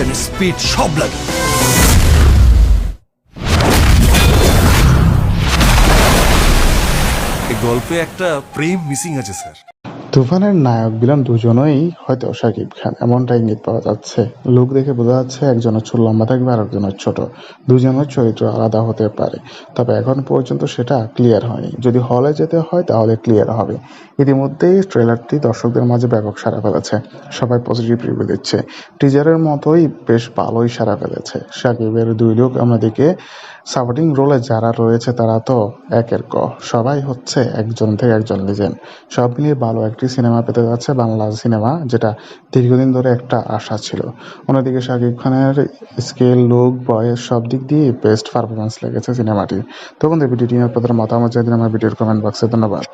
Action speed সব লাগে। গল্পে একটা প্রেম মিসিং আছে স্যার। তুফানের নায়ক ভিলেন দুজনেই হয়তো শাকিব খান এমনটা ইঙ্গিত পাওয়া যাচ্ছে। লুক দেখে বোঝা যাচ্ছে একজনের চুল লম্বা থাকবে আর একজনের ছোট। দুজনের চরিত্র আলাদা হতে পারে, তবে এখন পর্যন্ত সেটা ক্লিয়ার হয়নি। যদি হলে যেতে হয় তাহলে ক্লিয়ার হবে। ইতিমধ্যেই ট্রেলারটি দর্শকদের মাঝে ব্যাপক সারা ফেলেছে। সবাই পজিটিভ রিভিউ দিচ্ছে। টিজারের মতোই বেশ ভালোই সাড়া ফেলেছে। শাকিবের দুই লোক অন্যদিকে সাপোর্টিং রোলে যারা রয়েছে তারা তো একের ক। সবাই হচ্ছে একজন থেকে একজন লিজেন্ড সব মিলিয়ে ভালো একটি সিনেমা পেতে যাচ্ছে বাংলা সিনেমা, যেটা দীর্ঘদিন ধরে একটা আশা ছিল। অন্যদিকে শাকিব খানের স্কেল, লুক, বয়স সব দিক দিয়ে বেস্ট পারফরমেন্স লেগেছে সিনেমাটি তো বন্ধু ভিডিওটি আপনাদের মতামত জানিয়ে আমার ভিডিওর কমেন্ট বক্সে ধন্যবাদ।